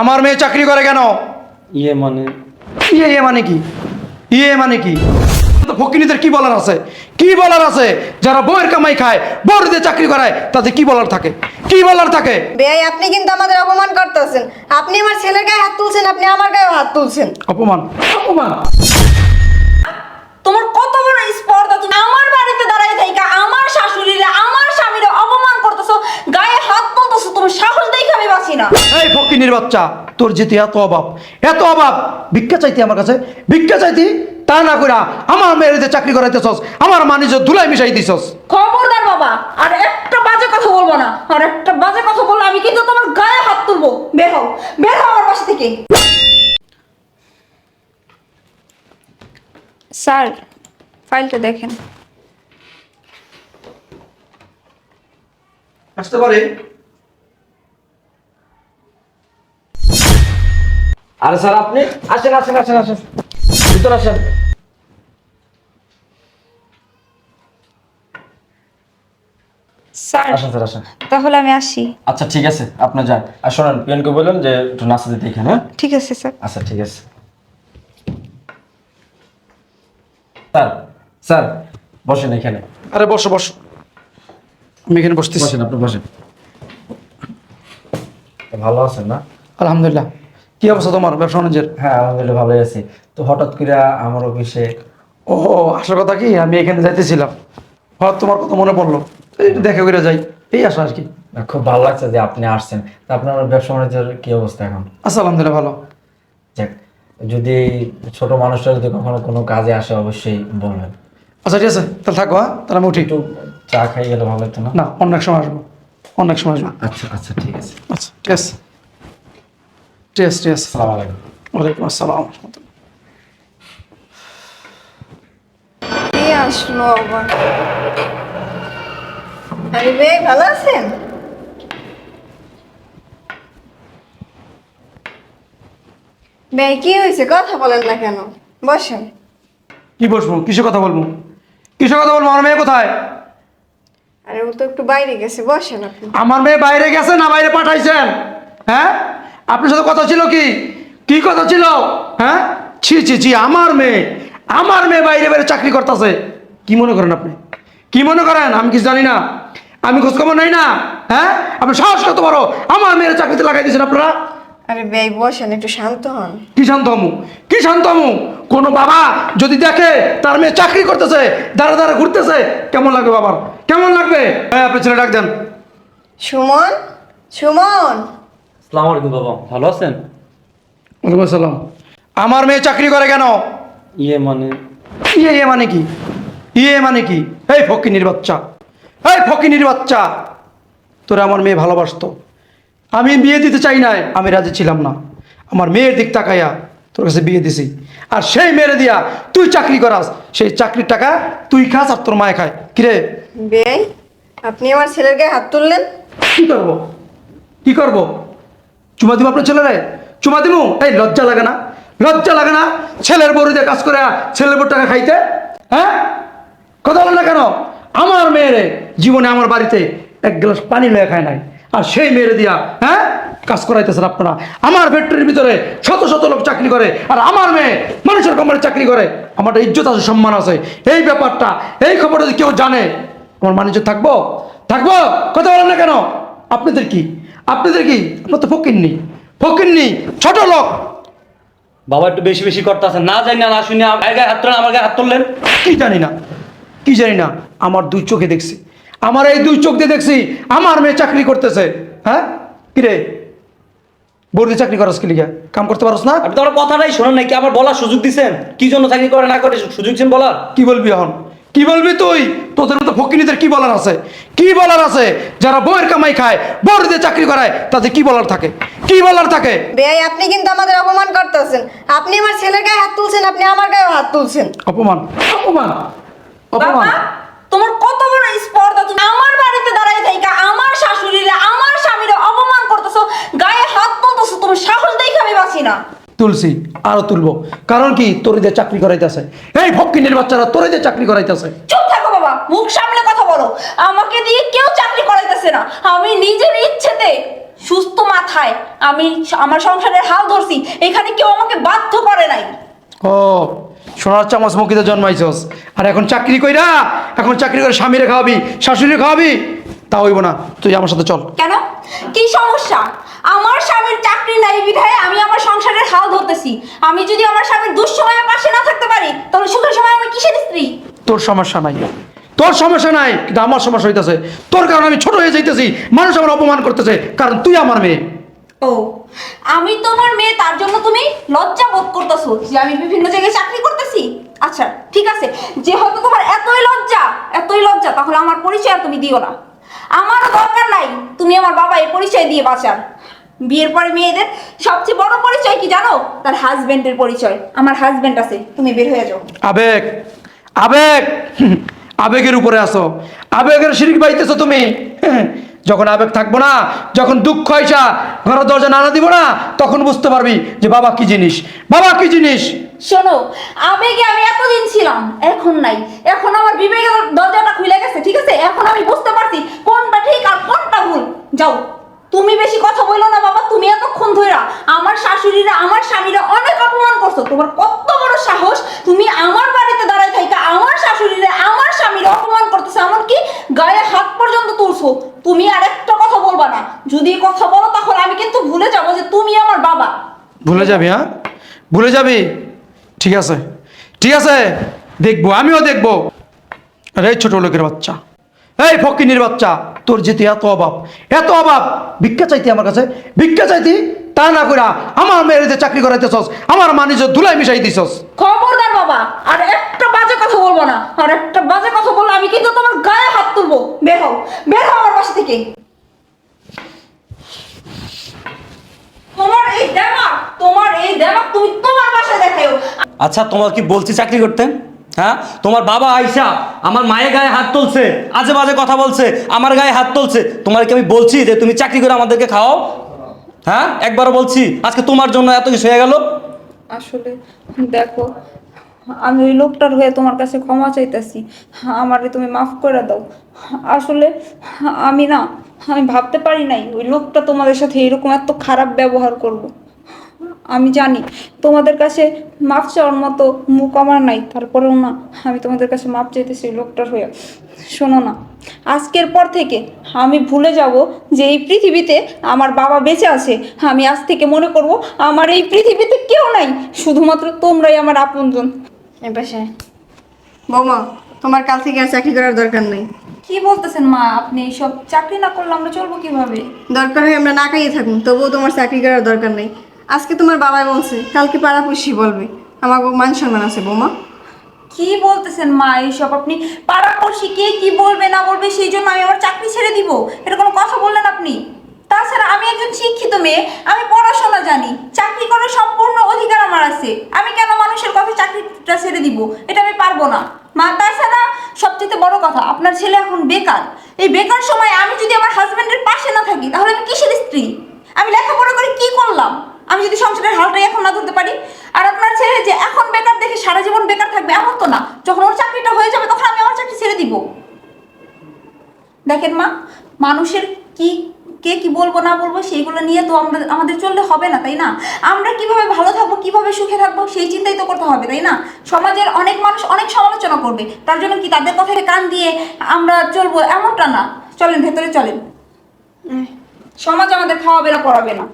আমার মেয়ে চাকরি করে কেন? ইয়ে মানে? ইয়ে ইয়ে মানে কি? ইয়ে মানে কি? তো ফকিনীদের কি বলার আছে? কি বলার আছে? যারা বইয়ের কামাই খায় বউরদের চাকরি করায় তাদের কি বলার থাকে? কি বলার থাকে? বেয়াই আপনি কিন্তু আমাদের অপমান করতেছেন। আপনি আমার ছেলের গায়ে হাত তুলছেন আপনি আমার গায়ে হাত তুলছেন। অপমান? অপমান? তোমার কত বড় স্পর্ধা তুমি আমার বাড়িতে দাঁড়াই থাইকা আমার শাশুড়িরে আমার স্বামীরে অপমান করতেছো গায়ে হাত তুলতেছো তোমার সাহস দেখে আমি বাঁচি না। এই ফকিনীর বাচ্চা তোর যেতে এত অভাব এত অভাব। ভিক্ষা চাইতি আমার কাছে ভিক্ষা চাইতি তা না কইরা আমার মেয়েদের চাকরি করাইতেছস আমার মানুষ ধুলাই মিশাই দিছস। খবরদার বাবা আর একটা বাজে কথা বলব না। আর একটা বাজে কথা বললে আমি কিন্তু তোমার গায়ে হাত তুলবো। বের হও বের হও আমার বাসা থেকে। স্যার ফাইলটা দেখেন। আসতে পারে? আরে স্যার আপনি আসেন আসেন আসেন আসেন। ভিতর আসেন। স্যার আসেন স্যার আসেন। তাহলে আমি আসি। আচ্ছা ঠিক আছে আপনি যান। আর শোনেন পিয়নকে বললেন যে একটু নাস্তা দিতে এখানে হ্যাঁ? ঠিক আছে স্যার। আচ্ছা ঠিক আছে। স্যার স্যার বসেন এখানে। আরে বসো বসো। আমি এখানে বসতেছি। বসেন আপনি বসেন। ভালো আছেন না? আলহামদুলিল্লাহ। কি অবস্থা তোমার ব্যবসা বাণিজ্যের? হ্যাঁ আলহামদুলিল্লাহ ভালোই আছি। তো হঠাৎ করে আমার অফিসে ও আসার কথা কি? আমি এখানে যাইতেছিলাম। হঠাৎ তোমার কথা মনে পড়ল। একটু দেখা করে যাই। এই আসা আর কি। খুব ভালো লাগছে যে আপনি আসছেন। তা আপনার ব্যবসা বাণিজ্যের কি অবস্থা এখন? আচ্ছা আলহামদুলিল্লাহ ভালো। যাক যদি ছোট মানুষটা যদি কখনো কোনো কাজে আসে অবশ্যই বলবেন। আচ্ছা ঠিক আছে। তাহলে থাকো হ্যাঁ? তাহলে আমি উঠি। একটু চা খাই গেলে ভালো হতো না? না অনেক সময় আসব। অনেক সময় আসব। আচ্ছা আচ্ছা ঠিক আছে। আচ্ছা ঠিক আছে। ঠিক আছে ঠিক আছে সালাম আলাইকুম ওয়ালাইকুম আসসালাম আসলো আবার। আরে বেয়াই ভালো আছেন? বেয়াই কি হয়েছে? কথা বলেন না কেন? বসেন। কি বসবো? কিসে কথা বলব? কিসে কথা বলব? আমার মেয়ে কোথায়? আরে ও তো একটু বাইরে গেছে বসেন আপনি। আমার মেয়ে বাইরে গেছে না বাইরে পাঠাইছেন? হ্যাঁ? আপনার সাথে কথা ছিল কি? কি কথা ছিল? হ্যাঁ? ছি ছি ছি আমার মেয়ে আমার মেয়ে বাইরে বাইরে চাকরি করতেছে। কি মনে করেন আপনি? কি মনে করেন? আমি কিছু জানি না। আমি খোঁজখবর নাই না। হ্যাঁ? আপনি সাহস কত বড়? আমার মেয়ের চাকরিতে লাগাই দিয়েছেন আপনারা। আরে বেয়াই বসেন একটু শান্ত হন। কি শান্ত হমু? কি শান্ত হমু? কোনো বাবা যদি দেখে তার মেয়ে চাকরি করতেছে দাঁড়া দাঁড়া ঘুরতেছে কেমন লাগবে বাবার? কেমন লাগবে? হ্যাঁ আপনি ছেলে ডাক দেন। সুমন? সুমন? সালাম আলাইকুম বাবা। ভালো আছেন? ওয়ালাইকুম আসসালাম। আমার মেয়ে চাকরি করে কেন? ইয়ে মানে? ইয়ে ইয়ে মানে কি? ইয়ে মানে কি? এই ফকিনির বাচ্চা। এই ফকিনির বাচ্চা। তোরা আমার মেয়ে ভালোবাসতো। আমি বিয়ে দিতে চাই নাই আমি রাজি ছিলাম না। আমার মেয়ের দিক তাকাইয়া তোর কাছে বিয়ে দিছি। আর সেই মেয়েরে দিয়া তুই চাকরি করাস। সেই চাকরির টাকা তুই খাস আর তোর মায়ে খায়। কিরে বেয়াই আপনি আমার ছেলের গায়ে হাত তুললেন? কি করব? কি করব? চুমা দিব আপনার ছেলেরে? চুমা দিব এই, লজ্জা লাগে না। লজ্জা লাগে না ছেলের বড় দিয়ে কাজ করে ছেলের বড় টাকা খাইতে? হ্যাঁ? কথা বলেন না কেন? আমার মেয়েরে জীবনে আমার বাড়িতে এক গ্লাস পানি লয়ে খায় নাই। আর সেই মেয়েরে দিয়া হ্যাঁ কাজ করাইতেছেন আপনারা। আমার ফ্যাক্টরির ভিতরে শত শত লোক চাকরি করে, আর আমার মেয়ে মানুষের কোম্পানি চাকরি করে। আমার একটা ইজ্জত আছে, সম্মান আছে। এই ব্যাপারটা, এই খবর যদি কেউ জানে, আমার বাণিজ্য থাকব? থাকব? কথা বলেন না কেন? আপনাদের কি? আপনাদের কি আপনার তো ফকির নেই? ফকির নেই ছোট লোক। বাবা একটু বেশি বেশি করতেছেন না জানি না না শুনে। আমার গায়ে হাত তুললেন আমার গায়ে হাত তুললেন কি জানি না কি জানি না আমার দুই চোখে দেখছি। আমার এই দুই চোখ দিয়ে দেখছি আমার মেয়ে চাকরি করতেছে। হ্যাঁ? কিরে বর্দি চাকরি করস কি লিগা? কাম করতে পারস না? আপনি তো আমার কথাটাই শোনেন নাকি আমার বলার সুযোগ দিচ্ছেন কি জন্য চাকরি করে না করে সুযোগ দিচ্ছেন বলার? কি বলবি এখন? কি বলবি তুই? তোদের মতো ফকিনীদের কি বলার আছে? কি বলার আছে? যারা বইয়ের কামাই খায় বড়দের চাকরি করায় তাদের কি বলার থাকে? কি বলার থাকে? বেয়াই আপনি কিন্তু আমাদের অপমান করতেছেন। আপনি আমার ছেলের গায়ে হাত তুলছেন আপনি আমার গায়ে হাত তুলছেন। অপমান? অপমান? অপমান? তোমার কত বড় স্পর্ধা তুমি আমার বাড়িতে দাঁড়াই থাইকা আমার শাশুড়িরে আমার স্বামীরে অপমান করতেছো গায়ে হাত তুলতেছো তোমার সাহস দেখে আমি বাঁচি না। তুলসি আরও তুলবো। কারণ কি? তোর দিয়ে চাকরি করাইতেছে। এই ফকিনের বাচ্চারা তোর দিয়ে চাকরি করাইতেছে। চুপ থাকো বাবা মুখ সামনে কথা বলো। আমাকে দিয়ে কেউ চাকরি করাইতেছে না। আমি নিজের ইচ্ছেতে সুস্থ মাথায় আমি আমার সংসারের হাল ধরছি। এখানে কেউ আমাকে বাধ্য করে নাই। ও সোনার চামচ মুখিতে জন্মাইছস। আর এখন চাকরি কইরা এখন চাকরি করে স্বামীরে খাওয়াবি শাশুড়ি খাওয়াবি তা হইব না। তুই আমার সাথে চল। কেন? কি সমস্যা? আমার স্বামীর চাকরি নাই বিধায় আমি আমার সংসারের হাল ধরতেছি। আমি যদি আমার স্বামীর দুঃসময়ে পাশে না থাকতে পারি তাহলে সুখের সময় আমি কিসের স্ত্রী? তোর সমস্যা নাই। তোর সমস্যা নাই কিন্তু আমার সমস্যা হইতেছে। তোর কারণে আমি ছোট হয়ে যাইতেছি মানুষ আমার অপমান করতেছে কারণ তুই আমার মেয়ে। ও আমি তোমার মেয়ে তার জন্য তুমি লজ্জা বোধ করতেছো যে আমি বিভিন্ন জায়গায় চাকরি করতেছি? আচ্ছা ঠিক আছে। যেহেতু তোমার এতই লজ্জা এতই লজ্জা তাহলে আমার পরিচয় তুমি দিও না। আমারও দরকার নাই। তুমি আমার বাবা এই পরিচয় দিয়ে বাঁচার বিয়ের পরে মেয়েদের সবচেয়ে বড় পরিচয় কি জানো? তার হাজবেন্ডের পরিচয়। আমার হাজবেন্ড আছে, তুমি বের হয়ে যাও। আবেগ আবেগ, আবেগের উপরে আসো আবেগের শিরিক বাইতেছো তুমি। যখন আবেগ থাকব না, যখন দুঃখ আইসা ঘরের দরজা নাড়া দিব না, তখন বুঝতে পারবি যে বাবা কি জিনিস। বাবা কি জিনিস? শোনো, আবেগে আমি এতদিন ছিলাম, এখন নাই। এখন আমার বিবেকের দরজাটা খুলে গেছে, ঠিক আছে? এখন আমি বুঝতে পারছি কোনটা ঠিক আর কোনটা ভুল। যাও, তুমি বেশি কথা বলল না বাবা, তুমি এতক্ষণ ধইরা আমার শাশুড়িরা, আমার স্বামীরা অনেক অপমান করছ। তোমার কত বড় সাহস, তুমি আমার বাড়িতে দাঁড়ায় থাইকা আমার শাশুড়িরা, আমার স্বামীরা অপমান করতেছে, এমনকি গায়ে হাত পর্যন্ত তুলছো। তুমি আর একটা কথা বলবা না। যদি কথা বলো, তাহলে আমি কিন্তু ভুলে যাব যে তুমি আমার বাবা। ভুলে যাবি হ্যাঁ? ভুলে যাবি? ঠিক আছে? ঠিক আছে? দেখব, আমিও দেখব। আরে ছোট লোকের বাচ্চা। এই ফকিনির বাচ্চা, তোর যেতে এত অভাব এত অভাব। ভিক্ষা চাইতি আমার কাছে, ভিক্ষা চাইতি? তা না কইরা আমার মেয়ের যে চাকরি করাইতেছস, আমার মানিজ ধুলাই মিশাই দিছস। খবরদার বাবা, আর একটা বাজে কথা বলব না। আর একটা বাজে কথা বললে আমি কিন্তু তোমার গায়ে হাত তুলবো। বের হও বের হও আমার পাশে থেকে। তোমার এই দেমাক, তোমার এই দেমাক তুমি তোমার দেখাও আচ্ছা তোমার কি বলছি চাকরি করতে? হ্যাঁ? তোমার বাবা আইসা আমার মায়ের গায়ে হাত তুলছে, আজে বাজে কথা বলছে, আমার গায়ে হাত তুলছে। তোমার কি আমি বলছি যে তুমি চাকরি করে আমাদেরকে খাও হ্যাঁ? একবারও বলছি, আজকে তোমার জন্য এত কিছু হয়ে গেল। আসলে, দেখো, আমি ওই লোকটার হয়ে তোমার কাছে ক্ষমা চাইতেছি। আমারে তুমি মাফ করে দাও। আসলে, আমি না, আমি ভাবতে পারি নাই, ওই লোকটা তোমাদের সাথে এরকম এত খারাপ ব্যবহার করব। আমি জানি তোমাদের কাছে মাপ চাওয়ার মতো মুখ আমার নাই তারপরেও না আমি তোমাদের কাছে মাপ চাইতেছি লোকটার হয়ে। শোনো না আজকের পর থেকে আমি ভুলে যাব যে এই পৃথিবীতে আমার বাবা বেঁচে আছে। আমি আজ থেকে মনে করব আমার এই পৃথিবীতে কেউ নাই শুধুমাত্র তোমরাই আমার আপনজন। এই পাশে। বৌমা তোমার কাল থেকে আর চাকরি করার দরকার নেই। কি বলতেছেন মা আপনি এইসব চাকরি না করলে আমরা চলবো কীভাবে? দরকার হয় আমরা না খাইয়ে থাকুন তবুও তোমার চাকরি করার দরকার নেই। আজকে তোমার বাবাই বলছে, কালকে পাড়াপড়শি বলবে। আমার মান সম্মান আছে, বৌমা। কি বলতেছেন মা এইসব আপনি? পাড়াপড়শি কে কি বলবে, না বলবে, সেই জন্য আমি আমার চাকরি ছেড়ে দিব। এটা কোনো কথা বললেন আপনি? তাছাড়া আমি একজন শিক্ষিত মেয়ে, আমি পড়াশোনা জানি, চাকরি করার সম্পূর্ণ অধিকার আমার আছে। আমি কেন মানুষের কথা চাকরিটা ছেড়ে দিব? এটা আমি পারব না। মা, তাছাড়া সবচেয়ে বড় কথা, আপনার ছেলে এখন বেকার। এই বেকার সময় আমি যদি আমার হাজবেন্ডের পাশে না থাকি, তাহলে আমি কিসের স্ত্রী? আমি লেখাপড়া করে কি করলাম? আমি যদি সংসারের হালটাই এখন না ধরতে পারি আর আপনার ছেলে যে এখন বেকার দেখে সারা জীবন বেকার থাকবে এমন তো না। যখন ওর চাকরিটা হয়ে যাবে তখন আমি আমার চাকরি ছেড়ে দিব। দেখেন মা মানুষের কি কে কি বলব না বলব সেইগুলো নিয়ে তো আমরা আমাদের চললে হবে না তাই না? আমরা কীভাবে ভালো থাকব কীভাবে সুখে থাকব সেই চিন্তাই তো করতে হবে তাই না? সমাজের অনেক মানুষ অনেক সমালোচনা করবে। তার জন্য কি তাদের কথায় কান দিয়ে আমরা চলবো এমনটা না। চলেন ভেতরে চলেন। সমাজ আমাদের খাওয়াবে না পড়াবে না।